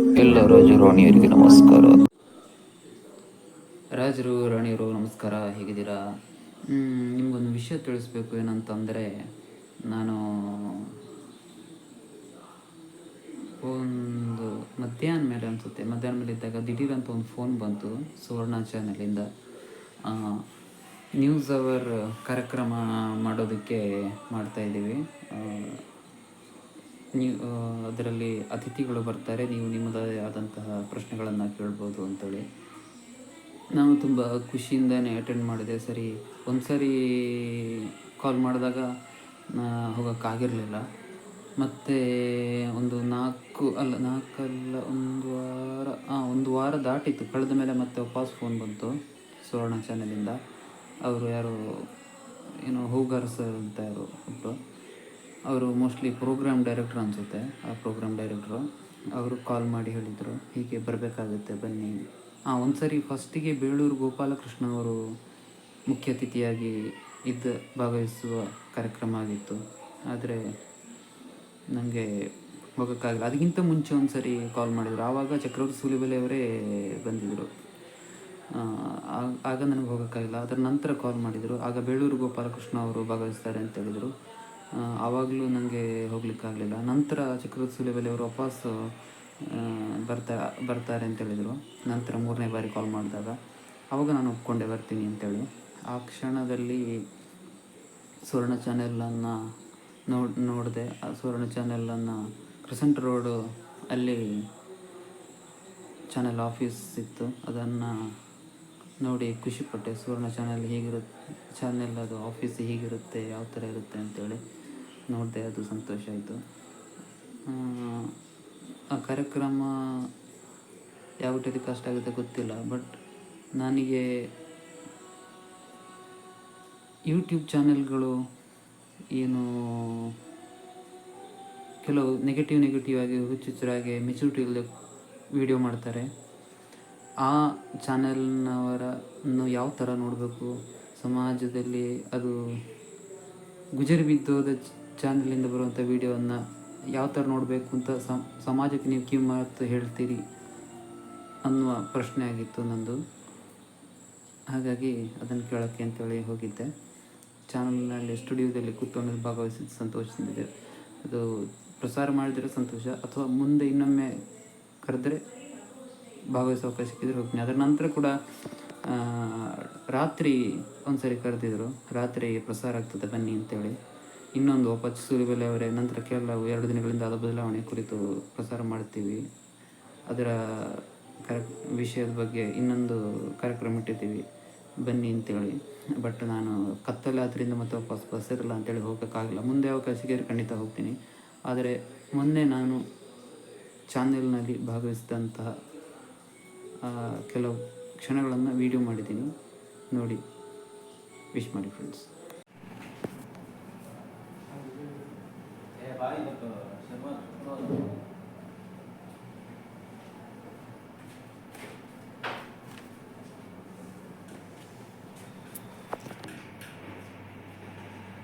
ಎಲ್ಲ ರಾಜು ರಾಣಿಯರಿಗೆ ನಮಸ್ಕಾರ. ರಾಜರು ರಾಣಿಯರು ನಮಸ್ಕಾರ. ಹೇಗಿದ್ದೀರಾ? ನಿಮಗೊಂದು ವಿಷಯ ತಿಳಿಸ್ಬೇಕು. ಏನಂತಂದರೆ, ನಾನು ಒಂದು ಮಧ್ಯಾಹ್ನ ಮೇಲೆ ಅನಿಸುತ್ತೆ. ಮಧ್ಯಾಹ್ನ ಮೇಲೆ ಇದ್ದಾಗ ದಿಢೀರಂತ ಒಂದು ಫೋನ್ ಬಂತು ಸುವರ್ಣ ಚಾನಲಿಂದ ನ್ಯೂಸ್ ಅವರ್ ಕಾರ್ಯಕ್ರಮ ಮಾಡೋದಕ್ಕೆ ಮಾಡ್ತಾ ಇದ್ದೀವಿ. ನೀವು ಅದರಲ್ಲಿ ಅತಿಥಿಗಳು ಬರ್ತಾರೆ. ನೀವು ನಿಮ್ಮದೇ ಆದಂತಹ ಪ್ರಶ್ನೆಗಳನ್ನು ಕೇಳ್ಬೋದು ಅಂತೇಳಿ. ನಾನು ತುಂಬ ಖುಷಿಯಿಂದನೇ ಅಟೆಂಡ್ ಮಾಡಿದೆ. ಸರಿ ಒಂದು ಸರಿ ಕಾಲ್ ಮಾಡಿದಾಗ ಹೋಗೋಕ್ಕಾಗಿರಲಿಲ್ಲ. ಮತ್ತು ಒಂದು ನಾಲ್ಕು, ಅಲ್ಲ, ನಾಲ್ಕಲ್ಲ ಒಂದು ವಾರ ಹಾಂ ಒಂದು ವಾರ ದಾಟಿತ್ತು. ಕಳೆದ ಮೇಲೆ ಮತ್ತೆ ವಾಪಸ್ ಫೋನ್ ಬಂತು ಸುವರ್ಣ ಚಾನಲಿಂದ ಅವರು ಯಾರು, ಏನೋ ಹೂಗಾರ್ ಸರ್ ಅಂತ ಯಾರು ಒಬ್ಬರು ಅವರು ಮೋಸ್ಟ್ಲಿ ಪ್ರೋಗ್ರಾಮ್ ಡೈರೆಕ್ಟ್ರ್ ಅನಿಸುತ್ತೆ, ಆ ಪ್ರೋಗ್ರಾಮ್ ಡೈರೆಕ್ಟ್ರು ಅವರು ಕಾಲ್ ಮಾಡಿ ಹೇಳಿದರು, ಹೀಗೆ ಬರಬೇಕಾಗುತ್ತೆ ಬನ್ನಿ. ಹಾಂ ಒಂದು ಸರಿ ಫಸ್ಟಿಗೆ ಬೇಳೂರು ಗೋಪಾಲಕೃಷ್ಣ ಅವರು ಮುಖ್ಯ ಅತಿಥಿಯಾಗಿ ಇದ್ದ ಭಾಗವಹಿಸುವ ಕಾರ್ಯಕ್ರಮ ಆಗಿತ್ತು. ಆದರೆ ನನಗೆ ಹೋಗೋಕ್ಕಾಗಲ್ಲ. ಅದಕ್ಕಿಂತ ಮುಂಚೆ ಒಂದು ಸರಿ ಕಾಲ್ ಮಾಡಿದರು. ಆವಾಗ ಚಕ್ರವರ್ತಿ ಸೂಲಿಬೆಲೆ ಅವರೇ ಬಂದಿದ್ದರು ಆಗ- ನನಗೆ ಹೋಗೋಕ್ಕಾಗಿಲ್ಲ. ಅದರ ನಂತರ ಕಾಲ್ ಮಾಡಿದರು. ಆಗ ಬೇಳೂರು ಗೋಪಾಲಕೃಷ್ಣ ಅವರು ಭಾಗವಹಿಸ್ತಾರೆ ಅಂತ ಹೇಳಿದರು. ಆವಾಗಲೂ ನನಗೆ ಹೋಗ್ಲಿಕ್ಕಾಗಲಿಲ್ಲ. ನಂತರ ಚಕ್ರವರ್ತಿ ಸೂಲಿಬೆಲೆ ಅವರು ವಾಪಸ್ ಬರ್ತಾ, ಬರ್ತಾರೆ ಅಂತ ಹೇಳಿದರು. ನಂತರ ಮೂರನೇ ಬಾರಿ ಕಾಲ್ ಮಾಡಿದಾಗ ಆವಾಗ ನಾನು ಒಪ್ಕೊಂಡೆ ಬರ್ತೀನಿ ಅಂತೇಳಿ. ಆ ಕ್ಷಣದಲ್ಲಿ ಸುವರ್ಣ ಚಾನೆಲನ್ನು ನೋಡ್, ನೋಡಿದೆ. ಆ ಸುವರ್ಣ ಚಾನೆಲನ್ನು ಕ್ರಿಸೆಂಟ್ ರೋಡು ಅಲ್ಲಿ ಚಾನೆಲ್ ಆಫೀಸ್ ಇತ್ತು. ಅದನ್ನು ನೋಡಿ ಖುಷಿಪಟ್ಟೆ ಸುವರ್ಣ ಚಾನೆಲ್ ಹೇಗಿರುತ್ತೆ ಚಾನೆಲ್ ಅದು ಆಫೀಸ್ ಹೇಗಿರುತ್ತೆ, ಯಾವ ಥರ ಇರುತ್ತೆ ಅಂತೇಳಿ. ನೋಡಿದೆ ಅದು ಸಂತೋಷ ಆಯಿತು. ಆ ಕಾರ್ಯಕ್ರಮ ಯಾವ ಕಷ್ಟ ಆಗುತ್ತೆ ಗೊತ್ತಿಲ್ಲ ಬಟ್ ನನಗೆ ಯೂಟ್ಯೂಬ್ ಚಾನೆಲ್ಗಳು ಏನು ಕೆಲವು ನೆಗೆಟಿವ್ ನೆಗೆಟಿವ್ ಆಗಿ, ಹುಚ್ಚುಚ್ಚರಾಗಿ ಮೆಚುರಿಟಿ ಇಲ್ಲದೆ ವೀಡಿಯೋ ಮಾಡ್ತಾರೆ. ಆ ಚಾನೆಲ್ನವರನ್ನು ಯಾವ ಥರ ನೋಡಬೇಕು? ಸಮಾಜದಲ್ಲಿ ಅದು ಗುಜರಿ ಬಿದ್ದೋದ ಚಾನಲಿಂದ ಬರುವಂಥ ವಿಡಿಯೋವನ್ನು ಯಾವ ಥರ ನೋಡಬೇಕು ಅಂತ ಸಮ್- ಸಮಾಜಕ್ಕೆ ನೀವು ಕಿವಿ ಮಾತು ಹೇಳ್ತೀರಿ ಅನ್ನುವ ಪ್ರಶ್ನೆ ಆಗಿತ್ತು ನಂದು. ಹಾಗಾಗಿ ಅದನ್ನು ಕೇಳೋಕ್ಕೆ ಅಂತೇಳಿ ಹೋಗಿದ್ದೆ. ಚಾನಲ್ನಲ್ಲಿ ಸ್ಟುಡಿಯೋದಲ್ಲಿ ಕೂತ್ಕೊಂಡು ಭಾಗವಹಿಸಿದ ಸಂತೋಷದಿಂದಿದೆ ಅದು ಪ್ರಸಾರ ಮಾಡಿದರೆ ಸಂತೋಷ, ಅಥವಾ ಮುಂದೆ ಇನ್ನೊಮ್ಮೆ ಕರೆದ್ರೆ ಭಾಗವಹಿಸೋ ಅವಕಾಶ ಸಿಕ್ಕಿದ್ರೆ ಹೋಗ್ತೀನಿ. ಅದರ ನಂತರ ಕೂಡ ರಾತ್ರಿ ಒಂದು ಸರಿ ಕರೆದಿದ್ರು. ರಾತ್ರಿ ಪ್ರಸಾರ ಆಗ್ತದೆ ಬನ್ನಿ ಅಂತೇಳಿ. ಇನ್ನೊಂದು ವಾಪಸ್ ಸೂರ್ಯಬೆಲೆ ಅವರೇ ನಂತರ ಕೆಲವು ಎರಡು ದಿನಗಳಿಂದ ಅದು ಬದಲಾವಣೆ ಕುರಿತು ಪ್ರಸಾರ ಮಾಡ್ತೀವಿ ಅದರ ಕರೆ, ವಿಷಯದ ಬಗ್ಗೆ ಇನ್ನೊಂದು ಕಾರ್ಯಕ್ರಮ ಇಟ್ಟಿದ್ದೀವಿ. ಬನ್ನಿ ಅಂತೇಳಿ. ಬಟ್ ನಾನು ಕತ್ತಲಾದ್ರಿಂದ ಮತ್ತೆ ವಾಪಸ್ ಬಸ್ ಇರಲ್ಲ ಅಂತೇಳಿ ಹೋಗೋಕ್ಕಾಗಲ್ಲ. ಮುಂದೆ ಅವಕಾಶ ಸಿಕ್ಕಿದ್ರೆ ಖಂಡಿತ ಹೋಗ್ತೀನಿ. ಆದರೆ ಮೊನ್ನೆ ನಾನು ಚಾನೆಲ್ನಲ್ಲಿ ಭಾಗವಹಿಸಿದಂತಹ ಕೆಲವು ಕ್ಷಣಗಳನ್ನು ವಿಡಿಯೋ ಮಾಡಿದ್ದೀನಿ. ನೋಡಿ, ವಿಶ್ ಮಾಡಿ friends. pai da semana, nós.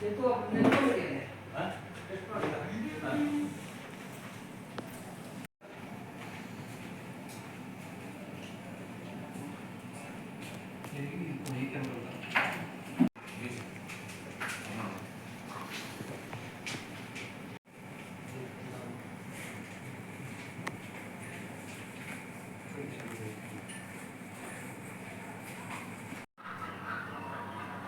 で、とは、ね、とるよね。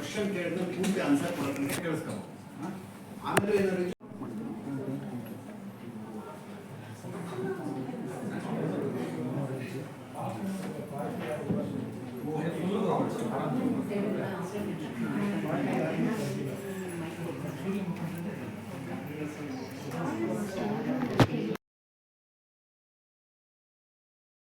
Question ಕೇಳಿದ್ರೆ ಪೂರ್ತಿ ಆನ್ಸರ್ ಕೊಡೋದನ್ನ ಕೇಳಿಸ್ಕೋಬೇಕು ಆಮೇಲೆ ಏನಾದ್ರು